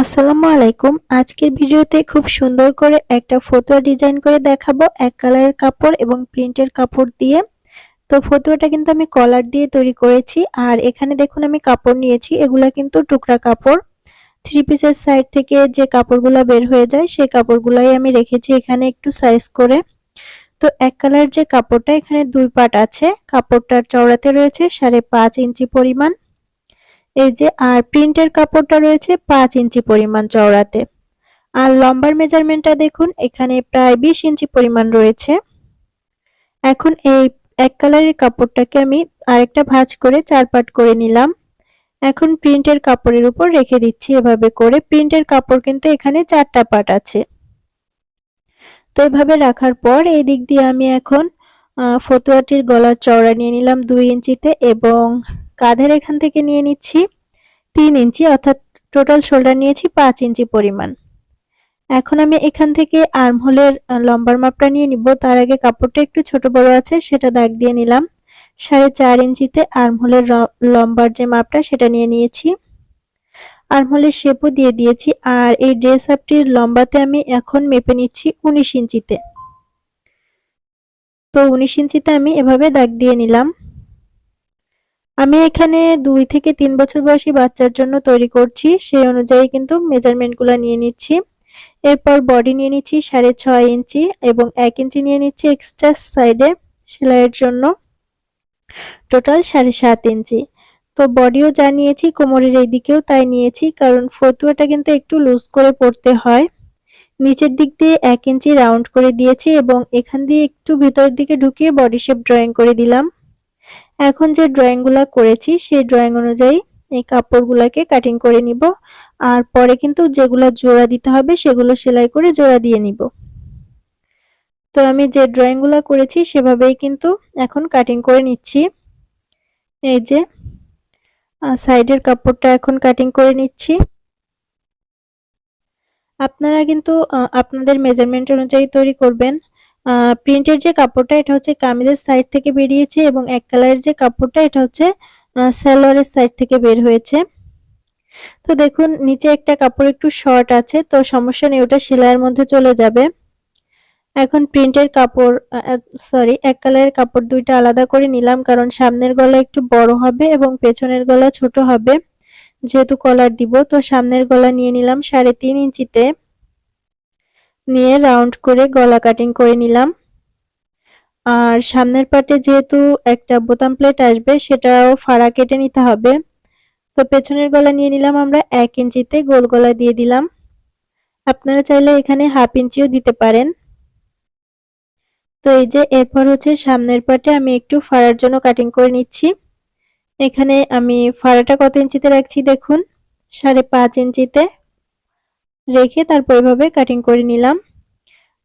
আসসালামু আলাইকুম। আজকের ভিডিওতে খুব সুন্দর করে একটা ফতুয়া ডিজাইন করে দেখাবো। এক কালারের কাপড় এবং প্রিন্টের কাপড় দিয়ে। তো ফতুয়াটা কিন্তু আমি কলার দিয়ে তৈরি করেছি। আর এখানে দেখুন আমি কাপড় নিয়েছি। এগুলা কিন্তু টুকরা কাপড়। থ্রি পিসের সাইড থেকে যে কাপড়গুলো বের হয়ে যায়, সেই কাপড়গুলাই আমি রেখেছি এখানে একটু সাইজ করে। তো এক কালার যে কাপড়টা, এখানে দুই পাট আছে। কাপড়টার চওড়াতে রয়েছে সাড়ে পাঁচ ইঞ্চি পরিমাণ। এই যে, আর প্রিন্টের কাপড়টা রয়েছে পাঁচ ইঞ্চি পরিমাণ চওড়াতে। আর লম্বার মেজারমেন্টটা দেখুন, এখানে প্রায় বিশ ইঞ্চি পরিমাণ রয়েছে। এখন এই এক কালারের কাপড়টাকে আমি আরেকটা ভাঁজ করে চার পাট করে নিলাম। এখন প্রিন্টের কাপড়ের উপর রেখে দিচ্ছি এভাবে করে। প্রিন্টের কাপড় কিন্তু এখানে চারটা পাট আছে। তো এভাবে রাখার পর এই দিক দিয়ে আমি এখন ফতুয়াটির গলার চওড়া নিয়ে নিলাম দুই ইঞ্চিতে এবং কাঁধের এখান থেকে নিয়ে নিচ্ছি তিন ইঞ্চি, অর্থাৎ টোটাল শোল্ডার নিয়েছি পাঁচ ইঞ্চি পরিমাণ। এখন আমি এখান থেকে আর্মহোলের লম্বার মাপটা নিয়ে নিব। তার আগে কাপড়টা একটু ছোট বড় আছে, সেটা দাগ দিয়ে নিলাম। সাড়ে চার ইঞ্চিতে আর্মহোলের লম্বার যে মাপটা, সেটা নিয়ে নিয়েছি। আর্মহোলের শেপও দিয়ে দিয়েছি, আর এই ড্রেস আপটির লম্বাতে আমি এখন মেপে নিচ্ছি উনিশ ইঞ্চিতে। তো উনিশ ইঞ্চিতে আমি এভাবে দাগ দিয়ে নিলাম। আমি এখানে দুই থেকে তিন বছর বয়সী বাচ্চার জন্য তৈরি করছি। সেই অনুযায়ী কিন্তু মেজারমেন্টগুলো নিয়ে নিচ্ছি। এরপর বডি নিয়ে নিচ্ছি সাড়ে ছয় ইঞ্চি এবং এক ইঞ্চি নিয়ে নিচ্ছি এক্সট্রা সাইডে সেলাইয়ের জন্য। টোটাল সাড়ে সাত ইঞ্চি। তো বডিও যা নিয়েছি কোমরের এই দিকেও তাই নিয়েছি, কারণ ফতুয়াটা কিন্তু একটু লুজ করে পড়তে হয়। নিচের দিক দিয়ে এক ইঞ্চি রাউন্ড করে দিয়েছি এবং এখান দিয়ে একটু ভিতরের দিকে ঢুকিয়ে বডি শেপ ড্রয়িং করে দিলাম। এখন যে ড্রয়িংগুলো করেছি, সেই ড্রয়িং অনুযায়ী এই কাপড়গুলোকে কাটিং করে নিব। আর পরে কিন্তু যেগুলো জোড়া দিতে হবে, সেগুলো সেলাই করে জোড়া দিয়ে নিব। তো আমি যে ড্রয়িংগুলো করেছি, সেভাবেই কিন্তু এখন কাটিং করে নিচ্ছি। এই যে সাইডের কাপড়টা এখন কাটিং করে নিচ্ছি। আপনারা কিন্তু আপনাদের মেজারমেন্ট অনুযায়ী তৈরি করবেন। প্রিন্টের যে কাপড়টা, এটা হচ্ছে কামিজের সাইড থেকে বেরিয়েছে এবং এক কালারের যে কাপড়টা, এটা হচ্ছে সালোয়ারের সাইড থেকে বের হয়েছে। তো দেখুন, নিচে একটা কাপড় একটু শর্ট আছে, তো সমস্যা নেই, ওটা সেলাইয়ের মধ্যে চলে যাবে। এখন প্রিন্টের কাপড় সরি এক কালারের কাপড় দুইটা আলাদা করে নিলাম, কারণ সামনের গলা একটু বড় হবে এবং পেছনের গলা ছোট হবে। যেহেতু কলার দিব, তো সামনের গলা নিয়ে নিলাম সাড়ে তিন ইঞ্চিতে। নিয়ে রাউন্ড করে গলা কাটিং করে নিলাম। আর সামনের পাটে যেহেতু একটা বোতাম প্লেট আসবে, সেটাও ফাড়া কেটে নিতে হবে। তো পেছনের গলা নিয়ে নিলাম আমরা এক ইঞ্চিতে, গোল গলা দিয়ে দিলাম। আপনারা চাইলে এখানে হাফ ইঞ্চিও দিতে পারেন। তো এই যে, এরপর হচ্ছে সামনের পাটে আমি একটু ফাড়ার জন্য কাটিং করে নিচ্ছি। এখানে আমি ফাড়াটা কত ইঞ্চিতে রাখছি দেখুন, সাড়ে পাঁচ ইঞ্চিতে। রেখে তারপর এভাবে কাটিং করে নিলাম।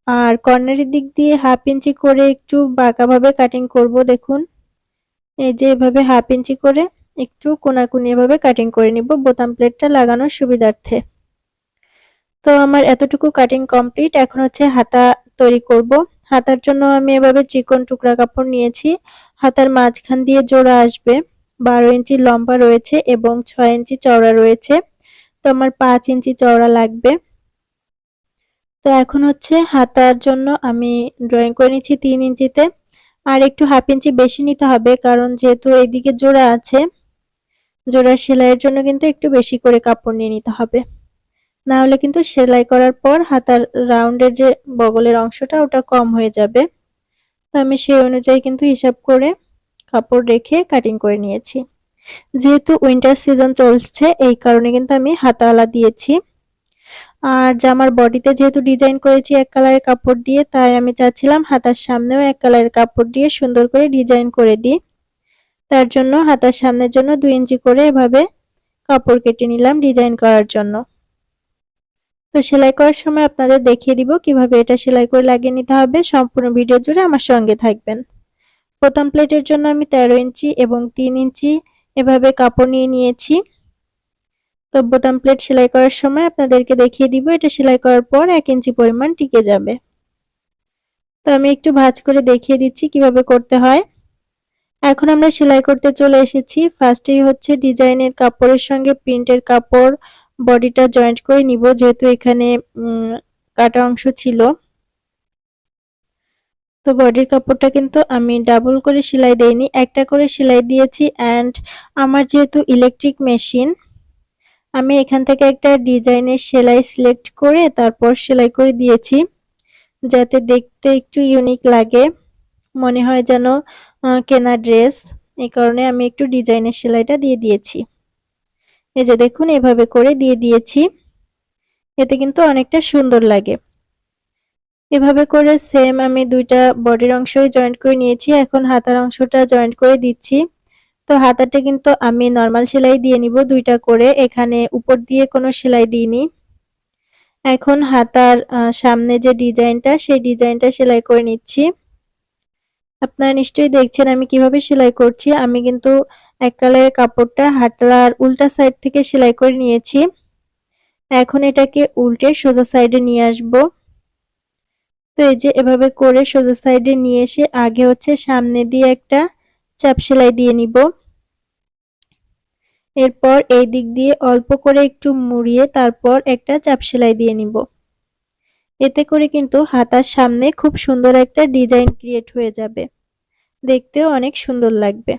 আর কর্নারের দিক দিয়ে হাফ ইঞ্চি করে একটু বাঁকাভাবে কাটিং করব, দেখুন। এই যে এভাবে হাফ ইঞ্চি করে একটু কোনাকুনি এভাবে কাটিং করে নিব, বোতাম প্লেটটা লাগানোর সুবিধার্থে। তো আমার এতটুকু কাটিং কমপ্লিট এখন হচ্ছে হাতা তৈরি করব। হাতার জন্য আমি এভাবে চিকন টুকরা কাপড় নিয়েছি। হাতার মাঝখান দিয়ে জোড়া আসবে। বারো ইঞ্চি লম্বা রয়েছে এবং ছয় ইঞ্চি চওড়া রয়েছে। তো আমার পাঁচ ইঞ্চি চওড়া লাগবে। তো এখন হচ্ছে হাতার জন্য আমি ড্রয়িং করে নিচ্ছি তিন ইঞ্চিতে। আর একটু হাফ ইঞ্চি বেশি নিতে হবে, কারণ যেহেতু এইদিকে জোড়া আছে, জোড়া সেলাইয়ের জন্য কিন্তু একটু বেশি করে কাপড় নিয়ে নিতে হবে। না হলে কিন্তু সেলাই করার পর হাতার রাউন্ডের যে বগলের অংশটা, ওটা কম হয়ে যাবে। তো আমি সেই অনুযায়ী কিন্তু হিসাব করে কাপড় রেখে কাটিং করে নিয়েছি। যেহেতু উইন্টার সিজন চলছে, এই কারণে কিন্তু আমি হাতাওয়ালা দিয়েছি। আর জামার বডিতে যেহেতু ডিজাইন করেছি এক কালারের কাপড় দিয়ে, তাই আমি চাচ্ছিলাম হাতার সামনেও এক কালারের কাপড় দিয়ে সুন্দর করে ডিজাইন করে দিই। তার জন্য হাতার সামনের জন্য দুই ইঞ্চি করে এভাবে কাপড় কেটে নিলাম ডিজাইন করার জন্য। তো সেলাই করার সময় আপনাদের দেখিয়ে দিব কীভাবে এটা সেলাই করে লাগিয়ে নিতে হবে। সম্পূর্ণ ভিডিও জুড়ে আমার সঙ্গে থাকবেন। প্রথম প্লেটের জন্য আমি তেরো ইঞ্চি এবং তিন ইঞ্চি এভাবে কাপড় নিয়ে নিয়েছি। তো বোতাম প্লেট সেলাই করার সময় আপনাদেরকে দেখিয়ে দিব, এটা সেলাই করার পর এক ইঞ্চি পরিমাণ টিকে যাবে। তো আমি একটু ভাজ করে দেখিয়ে দিচ্ছি কীভাবে করতে হয়। এখন আমরা সেলাই করতে চলে এসেছি। ফার্স্টেই হচ্ছে ডিজাইনের কাপড়ের সঙ্গে প্রিন্টের কাপড়, বডিটা জয়েন্ট করে নিব, যেহেতু এখানে কাটা অংশ ছিল। তো বডির কাপড়টা কিন্তু আমি ডাবল করে সেলাই দেইনি, একটা করে সেলাই দিয়েছি অ্যান্ড আমার যেহেতু ইলেকট্রিক মেশিন আমি এখান থেকে একটা ডিজাইনের সেলাই সিলেক্ট করে তারপর সেলাই করে দিয়েছি যাতে দেখতে একটু ইউনিক লাগে, মনে হয় যেন কেনা ড্রেস এই কারণে আমি একটু ডিজাইনের সেলাইটা দিয়ে দিয়েছি। এই যে দেখুন, এভাবে করে দিয়ে দিয়েছি, এতে কিন্তু অনেকটা সুন্দর লাগে। এভাবে করে সেম আমি দুইটা বডির অংশই জয়েন্ট করে নিয়েছি, এখন হাতার অংশটা জয়েন্ট করে দিচ্ছি। তো হাতাটা কিন্তু আমি নর্মাল সেলাই দিয়ে নিব দুইটা করে, এখানে উপর দিয়ে কোনো সেলাই দিইনি। এখন হাতার সামনে যে ডিজাইনটা, সেই ডিজাইনটা সেলাই করে নিচ্ছি। আপনারা নিশ্চয়ই দেখছেন আমি কীভাবে সেলাই করছি। আমি কিন্তু এক কালারের কাপড়টা হাতার উল্টা সাইড থেকে সেলাই করে নিয়েছি। এখন এটাকে উল্টে সোজা সাইডে নিয়ে আসব। তো এই যে এভাবে করে সোজা সাইডে নিয়ে এসে আগে হচ্ছে সামনে দিয়ে একটা চাপ সেলাই দিয়ে নিব। এরপর এই দিক দিয়ে অল্প করে একটু মুড়িয়ে তারপর একটা চাপ সেলাই দিয়ে নিব। এতে করে কিন্তু হাতার সামনে খুব সুন্দর একটা ডিজাইন ক্রিয়েট হয়ে যাবে। দেখতেও অনেক সুন্দর লাগবে।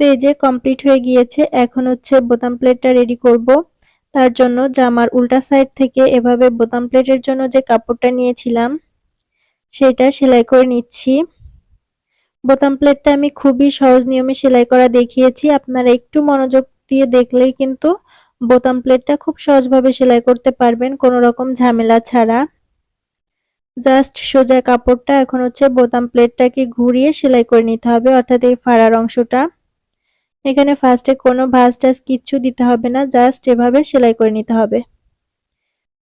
তো এই যে কমপ্লিট হয়ে গিয়েছে, এখন হচ্ছে বোতাম প্লেটটা রেডি করব। তার জন্য জামার উল্টা সাইড থেকে এভাবে বোতাম প্লেটের জন্য যে কাপড়টা নিয়েছিলাম, সেটা সেলাই করে নিচ্ছি। বোতাম প্লেটটা আমি খুবই সহজ নিয়মে সেলাই করা দেখিয়েছি। আপনারা একটু মনোযোগ দিয়ে দেখলেই কিন্তু বোতাম প্লেটটা খুব সহজভাবে সেলাই করতে পারবেন, কোনো রকম ঝামেলা ছাড়া। জাস্ট সোজা কাপড়টা এখন হচ্ছে বোতাম প্লেটটাকে ঘুরিয়ে সেলাই করে নিতে হবে, অর্থাৎ এই ফাড়ার অংশটা। এখানে ফার্স্টে কোনো ভাঁজ টাজ কিচ্ছু দিতে হবে না জাস্ট এভাবে সেলাই করে নিতে হবে।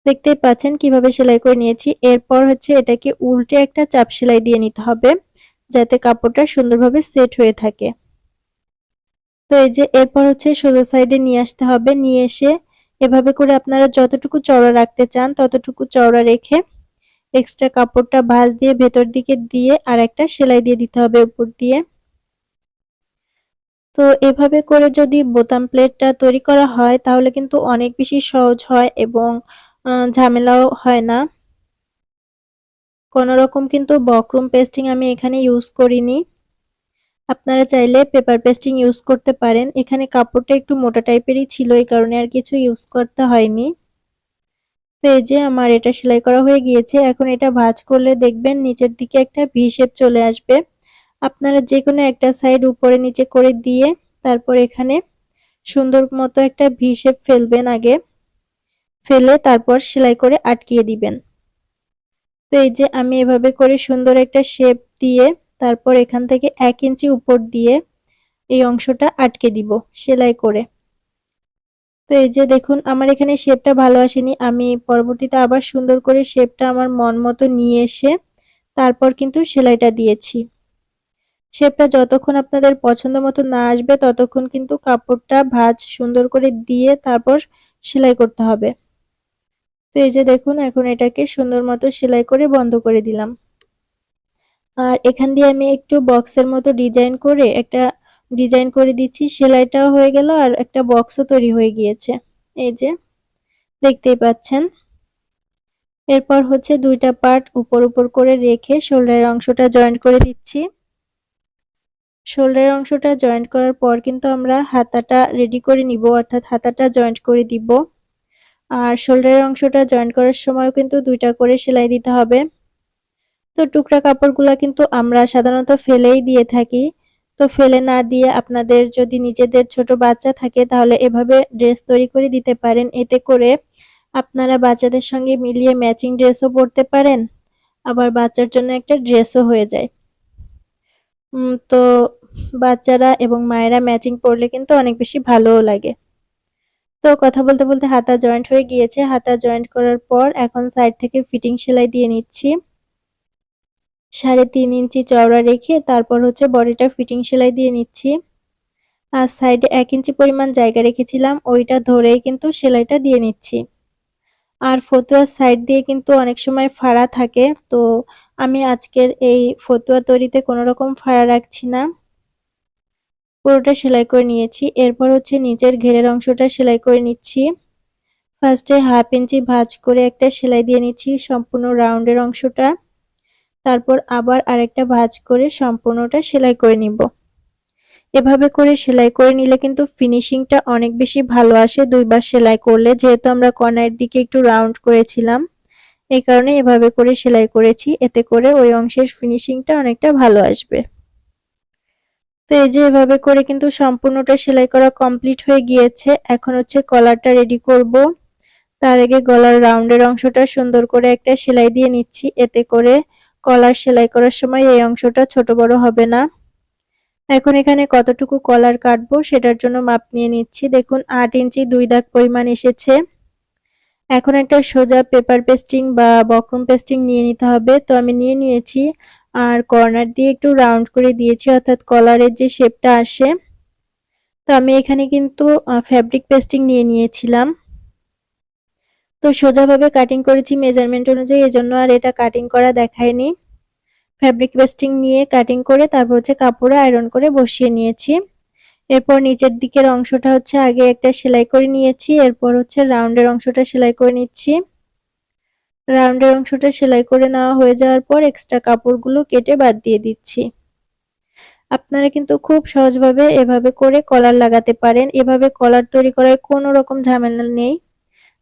দেখতেই পাচ্ছেন কীভাবে সেলাই করে নিয়েছি। এরপর হচ্ছে এটাকে উল্টে একটা চাপ সেলাই দিয়ে নিতে হবে, যাতে কাপড়টা সুন্দরভাবে সেট হয়ে থাকে। তো এই যে এরপর হচ্ছে সোজা সাইডে নিয়ে আসতে হবে, নিয়ে এসে এভাবে করে আপনারা যতটুকু চওড়া রাখতে চান, ততটুকু চওড়া রেখে এক্সট্রা কাপড়টা ভাঁজ দিয়ে ভেতর দিকে দিয়ে আর একটা সেলাই দিয়ে দিতে হবে উপর দিয়ে। তো এভাবে করে যদি বোতাম প্লেটটা তৈরি করা হয়, তাহলে কিন্তু অনেক বেশি সহজ হয় এবং ঝামেলাও হয় না। কোনো রকম কিন্তু বকরুম পেস্টিং আমি এখানে ইউজ করিনি। আপনারা চাইলে পেপার পেস্টিং ইউজ করতে পারেন। এখানে কাপড়টা একটু মোটা টাইপেরই ছিল, এই কারণে আর কিছু ইউজ করতে হয়নি। তো এই যে আমার এটা সেলাই করা হয়ে গিয়েছে। এখন এটা ভাজ করলে দেখবেন নিচের দিকে একটা ভি শেপ চলে আসবে। আপনারা যে কোনো একটা সাইড উপরে নিচে করে দিয়ে তারপর এখানে সুন্দর মতো একটা ভি শেপ ফেলবেন আগে। ফেলে তারপর সেলাই করে আটকিয়ে দিবেন। তো এই যে আমি এভাবে করে সুন্দর একটা শেপ দিয়ে তারপর এখান থেকে এক ইঞ্চি উপর দিয়ে এই অংশটা আটকে দিব সেলাই করে। তো এই যে দেখুন, আমার এখানে শেপটা ভালো আসেনি। আমি পরবর্তীতে আবার সুন্দর করে শেপটা আমার মন মতো নিয়ে এসে তারপর কিন্তু সেলাইটা দিয়েছি। শেপটা যতক্ষণ আপনাদের পছন্দ মতো না আসবে, ততক্ষণ কিন্তু কাপড়টা ভাঁজ সুন্দর করে দিয়ে তারপর সেলাই করতে হবে। তো এই যে দেখুন, এখন এটাকে সুন্দর মতো সেলাই করে বন্ধ করে দিলাম। আর এখান দিয়ে আমি একটু বক্সের মতো ডিজাইন করে, একটা ডিজাইন করে দিচ্ছি, সেলাইটাও হয়ে গেল আর একটা বক্সও তৈরি হয়ে গিয়েছে। এই যে, দেখতেই পাচ্ছেন। এরপর হচ্ছে দুইটা পার্ট উপর উপর করে রেখে শোল্ডারের অংশটা জয়েন্ট করে দিচ্ছি। শোল্ডারের অংশটা জয়েন্ট করার পর কিন্তু আমরা হাতাটা রেডি করে নিব, অর্থাৎ হাতাটা জয়েন্ট করে দিব। আর শোল্ডারের অংশটা জয়েন্ট করার সময় কিন্তু দুইটা করে সেলাই দিতে হবে। তো টুকরা কাপড়গুলা কিন্তু আমরা সাধারণত ফেলেই দিয়ে থাকি। তো ফেলে না দিয়ে আপনাদের যদি নিজেদের ছোট বাচ্চা থাকে, তাহলে এভাবে ড্রেস তৈরি করে দিতে পারেন। এতে করে আপনারা বাচ্চাদের সঙ্গে মিলিয়ে ম্যাচিং ড্রেসও পরতে পারেন, আবার বাচ্চার জন্য একটা ড্রেসও হয়ে যায়। তো বাচ্চারা এবং মায়েরা ম্যাচিং পরলে কিন্তু অনেক বেশি ভালোও লাগে। তো কথা বলতে বলতে হাতা জয়েন্ট হয়ে গিয়েছে। হাতা জয়েন্ট করার পর এখন সাইড থেকে ফিটিং সেলাই দিয়ে নিচ্ছি। সাড়ে তিন ইঞ্চি চওড়া রেখে তারপর হচ্ছে বডিটা ফিটিং সেলাই দিয়ে নিচ্ছি। আর সাইডে এক ইঞ্চি পরিমাণ জায়গা রেখেছিলাম। ওইটা ধরেই কিন্তু সেলাইটা দিয়ে নিচ্ছি। আর ফতুয়ার সাইড দিয়ে কিন্তু অনেক সময় ফাড়া থাকে। তো আমি আজকের এই ফতুয়া তৈরিতে কোনো রকম ফাড়া রাখছি না। পুরোটা সেলাই করে নিয়েছি। এরপর হচ্ছে নিচের ঘেরের অংশটা সেলাই করে নিচ্ছি। ফার্স্টে হাফ ইঞ্চি ভাঁজ করে একটা সেলাই দিয়ে নিচ্ছি সম্পূর্ণ রাউন্ডের অংশটা। তারপর আবার আরেকটা ভাঁজ করে সম্পূর্ণটা সেলাই করে নিব। এভাবে করে সেলাই করে নিলে কিন্তু ফিনিশিংটা অনেক বেশি ভালো আসে দুইবার সেলাই করলে। যেহেতু আমরা কর্নার দিকে একটু রাউন্ড করেছিলাম, এই কারণে এভাবে করে সেলাই করেছি। এতে করে ওই অংশের ফিনিশিংটা অনেকটা ভালো আসবে। তো এই যে এভাবে করে কিন্তু সম্পূর্ণটা সেলাই করা কমপ্লিট হয়ে গিয়েছে। এখন হচ্ছে কলারটা রেডি করব। তার আগে গলার রাউন্ডের অংশটা সুন্দর করে একটা সেলাই দিয়ে নিচ্ছি। এতে করে কলার সেলাই করার সময় এই অংশটা ছোট বড় হবে না। এখন এখানে কতটুকু কলার কাটবো সেটার জন্য মাপ নিয়ে নিচ্ছি। দেখুন, আট ইঞ্চি দুই দাগ পরিমাণ এসেছে। এখন একটা সোজা পেপার পেস্টিং বা বক্রম পেস্টিং নিয়ে নিতে হবে। তো আমি নিয়ে নিয়েছি আর কর্নার দিয়ে একটু রাউন্ড করে দিয়েছি, অর্থাৎ কলারের যে শেপটা আসে। তো আমি এখানে কিন্তু ফ্যাব্রিক পেস্টিং নিয়ে নিয়েছিলাম। তো সোজাভাবে কাটিং করেছি মেজারমেন্ট অনুযায়ী, এজন্য আর এটা কাটিং করা দেখায়নি। ফ্যাব্রিক পেস্টিং নিয়ে কাটিং করে তারপর হচ্ছে কাপড়ে আয়রন করে বসিয়ে নিয়েছি। এরপর নিচের দিকের অংশটা হচ্ছে আগে একটা সেলাই করে নিয়েছি, এরপর হচ্ছে রাউন্ডের অংশটা সেলাই করে নিচ্ছি। রাউন্ডের অংশটা সেলাই করে নেওয়া হয়ে যাওয়ার পর এক্সট্রা কাপড়গুলো কেটে বাদ দিয়ে দিচ্ছি। আপনারা কিন্তু খুব সহজভাবে এভাবে করে কলার লাগাতে পারেন। এভাবে কলার তৈরি করার কোনো রকম ঝামেলা নেই।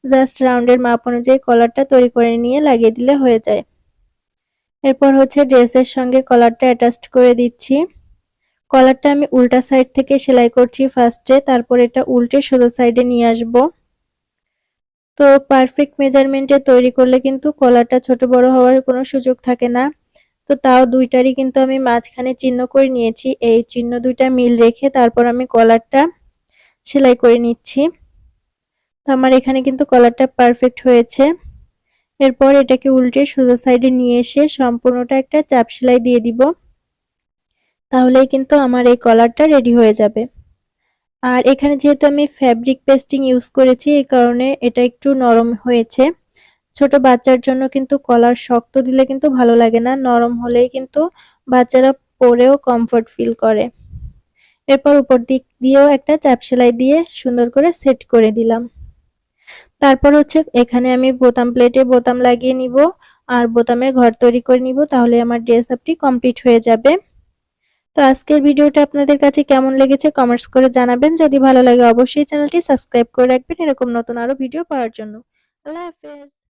জাস্ট রাউন্ডের মাপ অনুযায়ী কলারটা তৈরি করে নিয়ে লাগিয়ে দিলে হয়ে যায়। এরপর হচ্ছে ড্রেসের সঙ্গে কলারটা অ্যাটাচড করে দিচ্ছি। কলারটা আমি উল্টা সাইড থেকে সেলাই করছি ফার্স্টে তারপর এটা উল্টে সোজা সাইডে নিয়ে আসব। তো পারফেক্ট মেজারমেন্টে তৈরি করলে কিন্তু কলারটা ছোট বড় হওয়ার কোনো সুযোগ থাকে না। তো তাও দুইটারই কিন্তু আমি মাঝখানে চিহ্ন করে নিয়েছি। এই চিহ্ন দুইটা মিল রেখে তারপর আমি কলারটা সেলাই করে নিচ্ছি। তো আমার এখানে কিন্তু কলারটা পারফেক্ট হয়েছে। এরপর এটাকে উল্টে সোজা সাইডে নিয়ে এসে সম্পূর্ণটা একটা চাপ সেলাই দিয়ে দিব। তাহলেই কিন্তু আমার এই কলারটা রেডি হয়ে যাবে। আর এখানে যেহেতু আমি ফ্যাব্রিক পেস্টিং ইউজ করেছি এই কারণে এটা একটু নরম হয়েছে। ছোট বাচ্চার জন্য কিন্তু কলার শক্ত দিলে কিন্তু ভালো লাগে না, নরম হলেই কিন্তু বাচ্চারা পরেও কমফর্ট ফিল করে। এরপর উপর দিক দিয়েও একটা চাপ সেলাই দিয়ে সুন্দর করে সেট করে দিলাম। তারপর হচ্ছে এখানে আমি বোতাম প্লেটে বোতাম লাগিয়ে নিব, আর বোতামের ঘর তৈরি করে নিব, তাহলে আমার ড্রেস আপটি কমপ্লিট হয়ে যাবে। তো আজকের ভিডিওটা আপনাদের কাছে কেমন লেগেছে কমেন্টস করে জানাবেন। যদি ভালো লাগে অবশ্যই চ্যানেলটি সাবস্ক্রাইব করে রাখবেন। এরকম নতুন আরও ভিডিও পাওয়ার জন্য। আল্লাহ হাফেজ।